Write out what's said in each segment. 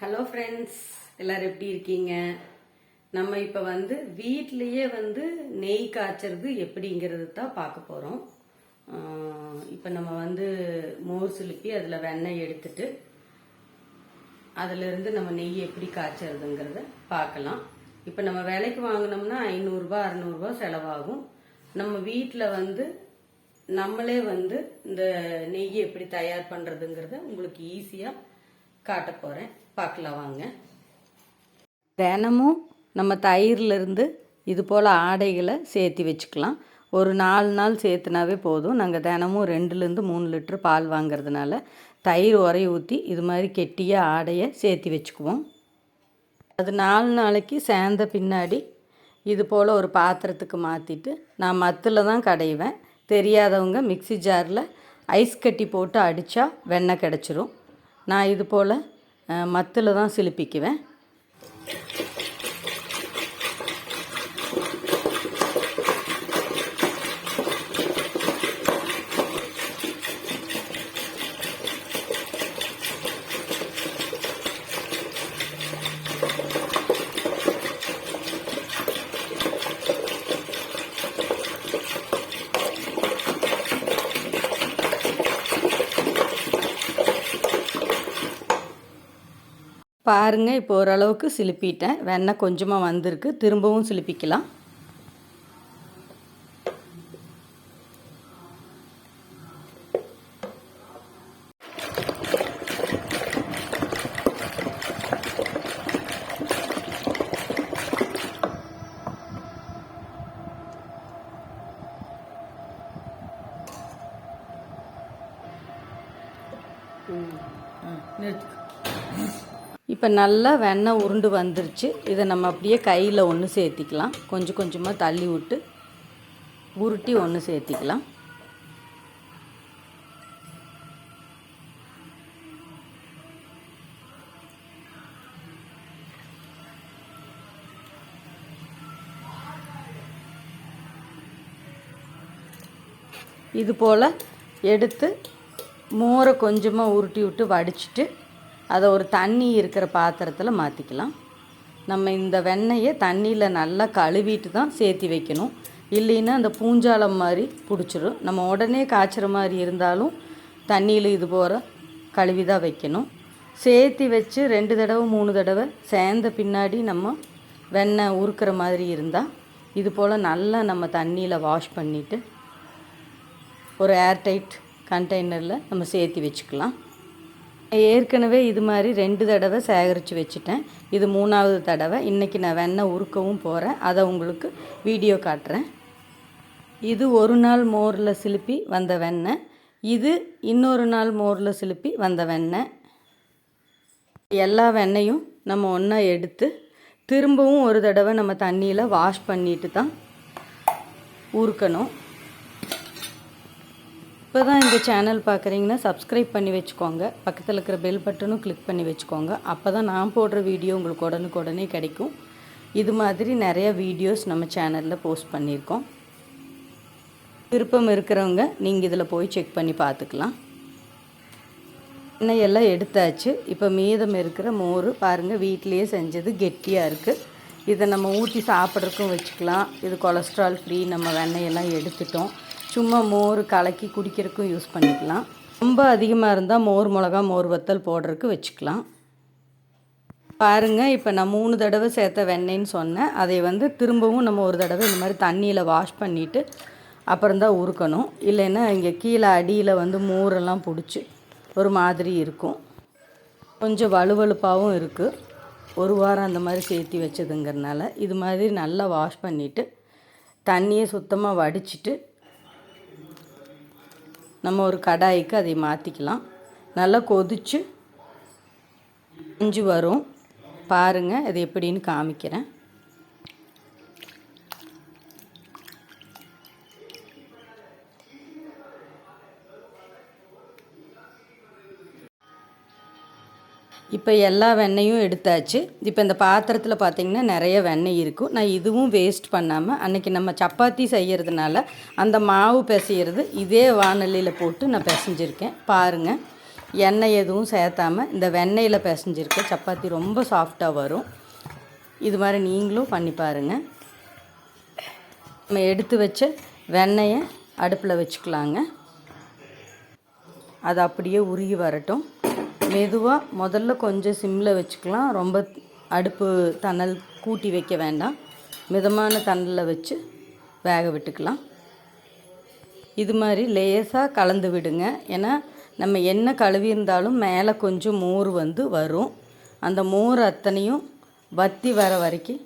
Hello friends எல்லாரும் எப்படி இருக்கீங்க? நம்ம இப்போ வந்து வீட்லயே வந்து நெய் காய்ச்சறது எப்படிங்கிறது தான் பார்க்க போகிறோம் இப்போ நம்ம வந்து மோர் சிலுப்பி அதில் வெண்ணெய் எடுத்துட்டு அதிலிருந்து நம்ம நெய் எப்படி காய்ச்சறதுங்கிறத பார்க்கலாம். இப்போ நம்ம விலைக்கு வாங்கினோம்னா ஐநூறுரூபா அறநூறுபா செலவாகும். நம்ம வீட்டில் வந்து நம்மளே வந்து இந்த நெய் எப்படி தயார் பண்ணுறதுங்கிறத உங்களுக்கு ஈஸியாக காட்ட போகிறேன் பார்க்கலாம் வாங்க. தினமும் நம்ம தயிர்லேருந்து இது போல் ஆடைகளை சேர்த்து வச்சுக்கலாம். ஒரு நாலு நாள் சேர்த்துனாவே போதும். நாங்கள் தினமும் ரெண்டுலேருந்து மூணு லிட்டர் பால் வாங்குறதுனால தயிர் உரைய ஊற்றி இது மாதிரி கெட்டியாக ஆடையை சேர்த்து வச்சுக்குவோம். அது நாலு நாளைக்கு சேர்ந்த பின்னாடி இது போல் ஒரு பாத்திரத்துக்கு மாற்றிட்டு நான் மத்தில் தான் கடைவேன். தெரியாதவங்க மிக்ஸி ஜாரில் ஐஸ் கட்டி போட்டு அடித்தா வெண்ணெய் கிடச்சிரும். நான் இது போல் மத்தில் தான் சிலுப்பிக்குவேன். பாருங்கள் இப்போ ஓரளவுக்கு சிலுப்பிட்டேன். வெண்ணெய் கொஞ்சமாக வந்திருக்கு. திரும்பவும் சிலுப்பிக்கலாம். இப்போ நல்லா வெண்ணெய் உருண்டு வந்துருச்சு. இதை நம்ம அப்படியே கையில் ஒன்று சேர்த்திக்கலாம். கொஞ்சம் கொஞ்சமாக தள்ளி விட்டு உருட்டி ஒன்று சேர்த்திக்கலாம். இது போல் எடுத்து மோரை கொஞ்சமாக உருட்டி விட்டு வடிச்சிட்டு அதை ஒரு தண்ணி இருக்கிற பாத்திரத்தில் மாற்றிக்கலாம் நம்ம இந்த வெண்ணெயை தண்ணியில் நல்லா கழுவிட்டு தான் சேர்த்தி வைக்கணும். இல்லைன்னா அந்த பூஞ்சாலம் மாதிரி பிடிச்சிரும். நம்ம உடனே காய்ச்சுற மாதிரி இருந்தாலும் தண்ணியில் இது போகிற கழுவி தான் வைக்கணும். சேர்த்தி வச்சு ரெண்டு தடவை மூணு தடவை சேர்ந்த பின்னாடி நம்ம வெண்ணெய் உருக்கிற மாதிரி இருந்தால் இது போல் நல்லா நம்ம தண்ணியில் வாஷ் பண்ணிவிட்டு ஒரு ஏர்டைட் கண்டெய்னரில் நம்ம சேர்த்தி வச்சுக்கலாம். ஏற்கனவே இது மாதிரி ரெண்டு தடவை சேகரித்து வச்சுட்டேன். இது மூணாவது தடவை. இன்றைக்கி நான் வெண்ணெய் உருக்கவும் போகிறேன் அதை உங்களுக்கு வீடியோ காட்டுறேன். இது ஒரு நாள் மோரில் சிலுப்பி வந்த வெண்ணெய் இது இன்னொரு நாள் மோரில் சிலுப்பி வந்த வெண்ணெய் எல்லா வெண்ணையும் நம்ம ஒன்றா எடுத்து திரும்பவும் ஒரு தடவை நம்ம தண்ணியில் வாஷ் பண்ணிட்டு தான் உருக்கணும். இப்போ தான் இந்த சேனல் பார்க்குறீங்கன்னா சப்ஸ்கிரைப் பண்ணி வச்சுக்கோங்க. பக்கத்தில் இருக்கிற பெல் பட்டனும் கிளிக் பண்ணி வச்சுக்கோங்க. அப்போ தான் நான் போடுற வீடியோ உங்களுக்கு உடனுக்குடனே கிடைக்கும். இது மாதிரி நிறைய வீடியோஸ் நம்ம சேனலில் போஸ்ட் பண்ணியிருக்கோம். விருப்பம் இருக்கிறவங்க நீங்கள் இதில் போய் செக் பண்ணி பார்த்துக்கலாம். எண்ணெய் எல்லாம் எடுத்தாச்சு. இப்போ மீதம் இருக்கிற மோர் பாருங்கள் வீட்டிலையே செஞ்சது கெட்டியாக இருக்குது இதை நம்ம ஊற்றி சாப்பிட்றதுக்கும் வச்சுக்கலாம். இது கொலஸ்ட்ரால் ஃப்ரீ நம்ம வெண்ணெயெல்லாம் எடுத்துட்டோம். சும்மா மோர் கலக்கி குடிக்கிறதுக்கும் யூஸ் பண்ணிக்கலாம். ரொம்ப அதிகமாக இருந்தால் மோர் மிளகா மோர் வத்தல் போடுறதுக்கு வச்சுக்கலாம். பாருங்கள் இப்போ நான் மூணு தடவை சேர்த்த வெண்ணெய்ன்னு சொன்னேன். அதை வந்து திரும்பவும் நம்ம ஒரு தடவை இந்த மாதிரி தண்ணியில் வாஷ் பண்ணிவிட்டு அப்புறம்தான் உருக்கணும். இல்லைன்னா இங்கே கீழே அடியில் வந்து மோரெல்லாம் பிடிச்சி ஒரு மாதிரி இருக்கும். கொஞ்சம் வலுவலுப்பாகவும் இருக்குது ஒரு வாரம் அந்த மாதிரி சேர்த்தி வச்சதுங்கிறனால இது மாதிரி நல்லா வாஷ் பண்ணிவிட்டு தண்ணியை சுத்தமாக வடிச்சிட்டு நம்ம ஒரு கடாய்க்கு அதை மாற்றிக்கலாம் நல்லா கொதித்து இஞ்சி வரும். பாருங்கள் அது எப்படின்னு காமிக்கிறேன். இப்போ எல்லா வெண்ணெயும் எடுத்தாச்சு. இப்போ இந்த பாத்திரத்தில் பார்த்திங்கன்னா நிறைய வெண்ணெய் இருக்கும் நான் இதுவும் வேஸ்ட் பண்ணாமல் அன்றைக்கி நம்ம சப்பாத்தி செய்கிறதுனால அந்த மாவு பிசையிறது இதே வானொலியில் போட்டு நான் பிசைஞ்சிருக்கேன். பாருங்கள் எண்ணெய் எதுவும் சேர்த்தாமல் இந்த வெண்ணெயில் பிசைஞ்சிருக்கேன் சப்பாத்தி ரொம்ப சாஃப்டாக வரும். இது மாதிரி நீங்களும் பண்ணி பாருங்கள் நம்ம எடுத்து வச்ச வெண்ணெயை அடுப்பில் வச்சுக்கலாங்க. அது அப்படியே உருகி வரட்டும். மெதுவாக முதல்ல கொஞ்சம் சிம்மில் வச்சுக்கலாம். ரொம்ப அடுப்பு தணல் கூட்டி வைக்க வேண்டாம். மிதமான தணலில் வச்சு வேக விட்டுக்கலாம். இது மாதிரி லேசாக கலந்து விடுங்க. ஏன்னா நம்ம என்ன கழுவி இருந்தாலும் மேலே கொஞ்சம் மோர் வந்து வரும். அந்த மோர் அத்தனையும் வத்தி வர வரைக்கும்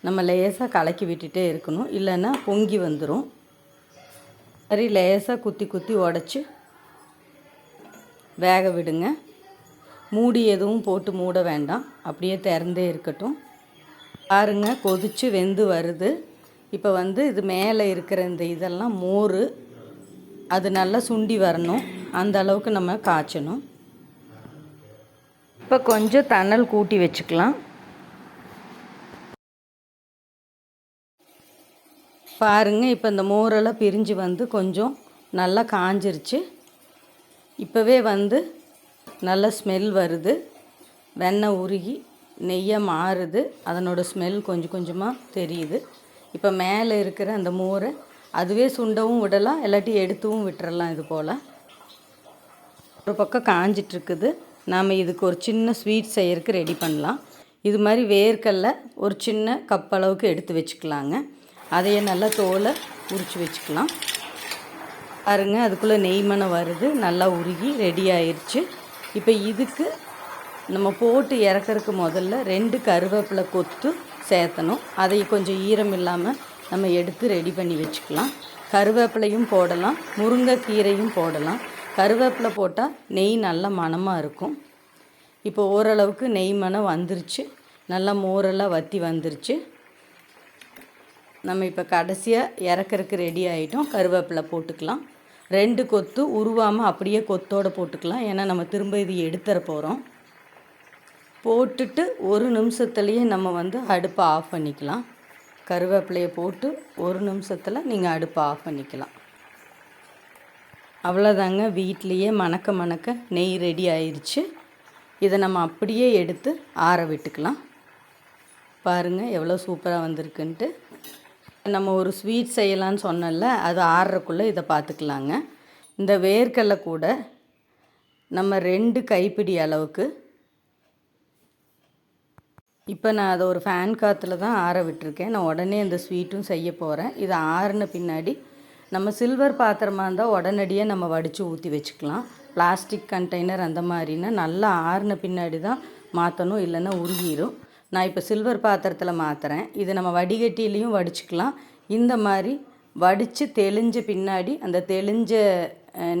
நம்ம லேசாக கலக்கி விட்டுட்டே இருக்கணும். இல்லைன்னா பொங்கி வந்துடும் சரி லேசாக குத்தி குத்தி உடச்சி வேக விடுங்க. மூடி எதுவும் போட்டு மூட வேண்டாம். அப்படியே திறந்தே இருக்கட்டும். பாருங்க கொதிச்சு வெந்து வருது. இப்போ வந்து இது மேலே இருக்கிற இந்த இதெல்லாம் மோர். அது நல்லா சுண்டி வரணும். அந்த அளவுக்கு நம்ம காய்ச்சணும். இப்போ கொஞ்சம் தணல் கூட்டி வச்சுக்கலாம். பாருங்க இப்போ இந்த மோரெல்லாம் பிரிஞ்சு வந்து கொஞ்சம் நல்லா காஞ்சிருச்சு. இப்போவே வந்து நல்ல ஸ்மெல் வருது. வெண்ணெய் உருகி நெய்யாக மாறுது. அதனோட ஸ்மெல் கொஞ்சம் கொஞ்சமாக தெரியுது. இப்போ மேலே இருக்கிற அந்த மோரை அதுவே சுண்டவும் விடலாம் இல்லாட்டி எடுத்துவும் விட்டுறலாம் இது போல். ஒரு பக்கம் காஞ்சிட்ருக்குது நாம் இதுக்கு ஒரு சின்ன ஸ்வீட் செய்யறதுக்கு ரெடி பண்ணலாம். இது மாதிரி வேர்க்கடல ஒரு சின்ன கப் அளவுக்கு எடுத்து வச்சுக்கலாங்க. அதையே நல்லா தோலை உரித்து வச்சுக்கலாம். பாருங்கள் அதுக்குள்ளே நெய்மணம் வருது. நல்லா உருகி ரெடி ஆயிடுச்சு இப்போ இதுக்கு நம்ம போட்டு இறக்கறதுக்கு முதல்ல ரெண்டு கருவேப்பிலை கொத்து சேர்த்தணும். அதை கொஞ்சம் ஈரம் இல்லாமல் நம்ம எடுத்து ரெடி பண்ணி வச்சுக்கலாம். கருவேப்பிலையும் போடலாம் முருங்கைக்கீரையும் போடலாம். கருவேப்பிலை போட்டால் நெய் நல்ல மணமாக இருக்கும். இப்போ ஓரளவுக்கு நெய் மணம் வந்துருச்சு. நல்லா மோரெல்லாம் வற்றி வந்துருச்சு. நம்ம இப்போ கடைசியாக இறக்கறதுக்கு ரெடி ஆகிட்டோம் கருவேப்பிலை போட்டுக்கலாம். ரெண்டு கொத்து உருவாமல் அப்படியே கொத்தோடு போட்டுக்கலாம். ஏன்னா நம்ம திரும்ப இது எடுத்துற போகிறோம் போட்டுட்டு ஒரு நிமிஷத்துலேயே நம்ம வந்து அடுப்பை ஆஃப் பண்ணிக்கலாம். கருவேப்பிலையை போட்டு ஒரு நிமிஷத்தில் நீங்கள் அடுப்பை ஆஃப் பண்ணிக்கலாம். அவ்வளோதாங்க வீட்லேயே மணக்க மணக்க நெய் ரெடி ஆயிடுச்சு இதை நம்ம அப்படியே எடுத்து ஆற விட்டுக்கலாம். பாருங்கள் எவ்வளோ சூப்பராக வந்திருக்குன்ட்டு. நம்ம ஒரு ஸ்வீட் செய்யலான்னு சொன்னல அது ஆறுறக்குள்ளே இதை பார்த்துக்கலாங்க இந்த வேர்க்கடலை கூட நம்ம ரெண்டு கைப்பிடி அளவுக்கு இப்போ நான் அதை ஒரு ஃபேன் காற்றுல தான் ஆற விட்டுருக்கேன். நான் உடனே இந்த ஸ்வீட்டும் செய்ய போகிறேன் இது ஆறின பின்னாடி நம்ம சில்வர் பாத்திரமாக இருந்தால் உடனடியாக நம்ம வடித்து ஊற்றி வச்சுக்கலாம். பிளாஸ்டிக் கண்டெய்னர் அந்த மாதிரினா நல்லா ஆறின பின்னாடி தான் மாற்றணும் இல்லைன்னா உருகிடும் நான் இப்போ சில்வர் பாத்திரத்தில் மாற்றுறேன் இது நம்ம வடிகட்டிலையும் வடிச்சுக்கலாம். இந்த மாதிரி வடித்து தெளிஞ்ச பின்னாடி அந்த தெளிஞ்ச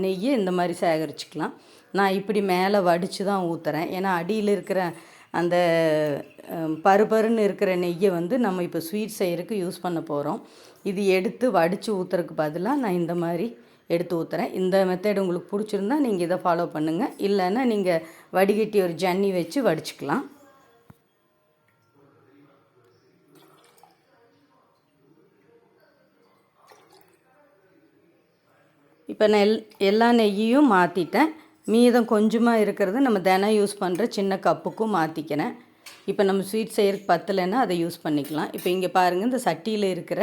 நெய்யை இந்த மாதிரி சேகரிச்சுக்கலாம். நான் இப்படி மேலே வடித்து தான் ஊற்றுறேன் ஏன்னா அடியில் இருக்கிற அந்த அஹ், பருபருன்னு இருக்கிற நெய்யை வந்து நம்ம இப்போ ஸ்வீட் செய்கிறதுக்கு யூஸ் பண்ண போகிறோம் இது எடுத்து வடித்து ஊற்றுறதுக்கு பதிலாக நான் இந்த மாதிரி எடுத்து ஊற்றுறேன் இந்த மெத்தட் உங்களுக்கு பிடிச்சிருந்தா நீங்கள் இதை ஃபாலோ பண்ணுங்கள் இல்லைன்னா நீங்கள் வடிகட்டி ஒரு ஜன்னி வச்சு வடிச்சுக்கலாம். இப்போ நான் எல் எல்லா நெய்யையும் மாற்றிட்டேன் மீதம் கொஞ்சமாக இருக்கிறது நம்ம தினம் யூஸ் பண்ணுற சின்ன கப்புக்கும் மாற்றிக்கிறேன் இப்போ நம்ம ஸ்வீட் செய்கிறதுக்கு பத்தலைன்னா அதை யூஸ் பண்ணிக்கலாம். இப்போ இங்கே பாருங்கள் இந்த சட்டியில் இருக்கிற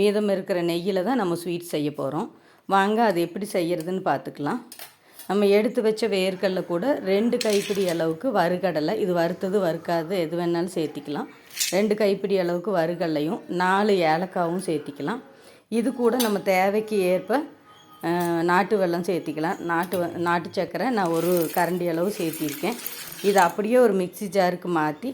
மீதம் இருக்கிற நெய்யில் தான் நம்ம ஸ்வீட் செய்ய போகிறோம் வாங்க அது எப்படி செய்கிறதுன்னு பார்த்துக்கலாம். நம்ம எடுத்து வச்ச வேர்க்கடல கூட ரெண்டு கைப்பிடி அளவுக்கு வறுகடலை இது வறுத்தது வறுக்காது எது வேணாலும் சேர்த்திக்கலாம். ரெண்டு கைப்பிடி அளவுக்கு வறுகடலையும் நாலு ஏலக்காவும் சேர்த்திக்கலாம். இது கூட நம்ம தேவைக்கு ஏற்ப நாட்டு வெல்லம் சேர்த்திக்கலாம். நாட்டு நாட்டு சர்க்கரை நான் ஒரு கரண்டி அளவு சேர்த்திருக்கேன். இதை அப்படியே ஒரு மிக்ஸி ஜாருக்கு மாற்றி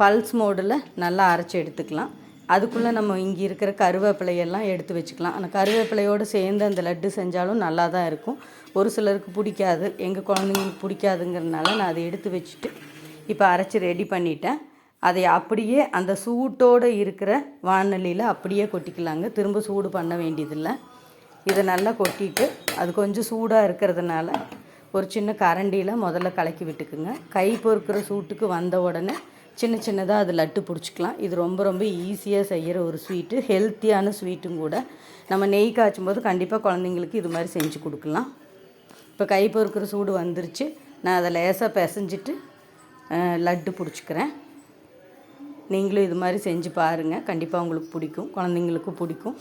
பல்ஸ் மோடில் நல்லா அரைச்சி எடுத்துக்கலாம். அதுக்குள்ளே நம்ம இங்கே இருக்கிற கருவேப்பிலையெல்லாம் எடுத்து வச்சுக்கலாம். அந்த கருவேப்பிலையோடு சேர்ந்து அந்த லட்டு செஞ்சாலும் நல்லா தான் இருக்கும். ஒரு சிலருக்கு பிடிக்காது. எங்கள் குழந்தைங்களுக்கு பிடிக்காதுங்கிறதுனால நான் அதை எடுத்து வச்சுட்டு இப்போ அரைச்சி ரெடி பண்ணிட்டேன். அதை அப்படியே அந்த சூட்டோடு இருக்கிற வானொலியில் அப்படியே கொட்டிக்கலாங்க. திரும்ப சூடு பண்ண வேண்டியதில்லை. இதை நல்லா கொட்டிட்டு அது கொஞ்சம் சூடாக இருக்கிறதுனால ஒரு சின்ன கரண்டியில் முதல்ல கலக்கி விட்டுக்குங்க. கை பொறுக்கிற சூட்டுக்கு வந்த உடனே சின்ன சின்னதாக அது லட்டு பிடிச்சிக்கலாம். இது ரொம்ப ரொம்ப ஈஸியாக செய்கிற ஒரு ஸ்வீட்டு. ஹெல்த்தியான ஸ்வீட்டும் கூட. நம்ம நெய் காய்ச்சும் போது கண்டிப்பாக குழந்தைங்களுக்கு இது மாதிரி செஞ்சு கொடுக்கலாம். இப்போ கை பொறுக்கிற சூடு வந்துருச்சு. நான் அதை லேசாக பிசைஞ்சிட்டு லட்டு பிடிச்சிக்கிறேன். நீங்களும் இது மாதிரி செஞ்சு பாருங்கள் கண்டிப்பாக உங்களுக்கு பிடிக்கும். குழந்தைங்களுக்கும் பிடிக்கும்.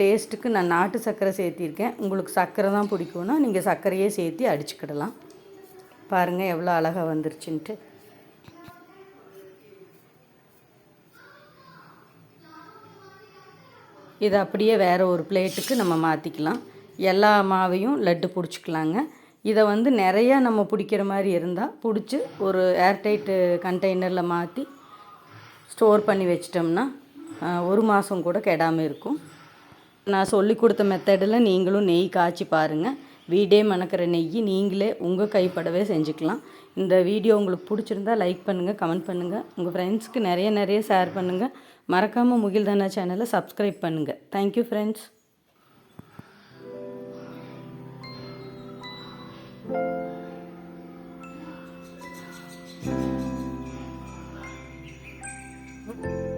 டேஸ்ட்டுக்கு நான் நாட்டு சர்க்கரை சேர்த்திருக்கேன். உங்களுக்கு சர்க்கரை தான் பிடிக்கும்னா நீங்கள் சர்க்கரையே சேர்த்து அடிச்சுக்கிடலாம். பாருங்கள் எவ்வளோ அழகாக வந்துருச்சுன்ட்டு. இதை அப்படியே வேறு ஒரு பிளேட்டுக்கு நம்ம மாற்றிக்கலாம் எல்லா மாவையும் லட்டு பிடிச்சிக்கலாங்க. இதை வந்து நிறையா நம்ம பிடிக்கிற மாதிரி இருந்தால் பிடிச்சி ஒரு ஏர்டைட்டு கண்டெய்னரில் மாற்றி ஸ்டோர் பண்ணி வச்சிட்டோம்னா ஒரு மாதம் கூட கெடாமல் இருக்கும். நான் சொல்லி கொடுத்த மெத்தடில் நீங்களும் நெய் காய்ச்சி பாருங்கள் வீடே மணக்கிற நெய் நீங்களே உங்கள் கைப்படவே செஞ்சுக்கலாம். இந்த வீடியோ உங்களுக்கு பிடிச்சிருந்தா லைக் பண்ணுங்கள் கமெண்ட் பண்ணுங்கள் உங்கள் ஃப்ரெண்ட்ஸ்க்கு நிறைய நிறைய ஷேர் பண்ணுங்கள் மறக்காமல் முகில்தானா சேனலை சப்ஸ்கிரைப் பண்ணுங்கள் தேங்க்யூ ஃப்ரெண்ட்ஸ் Bye.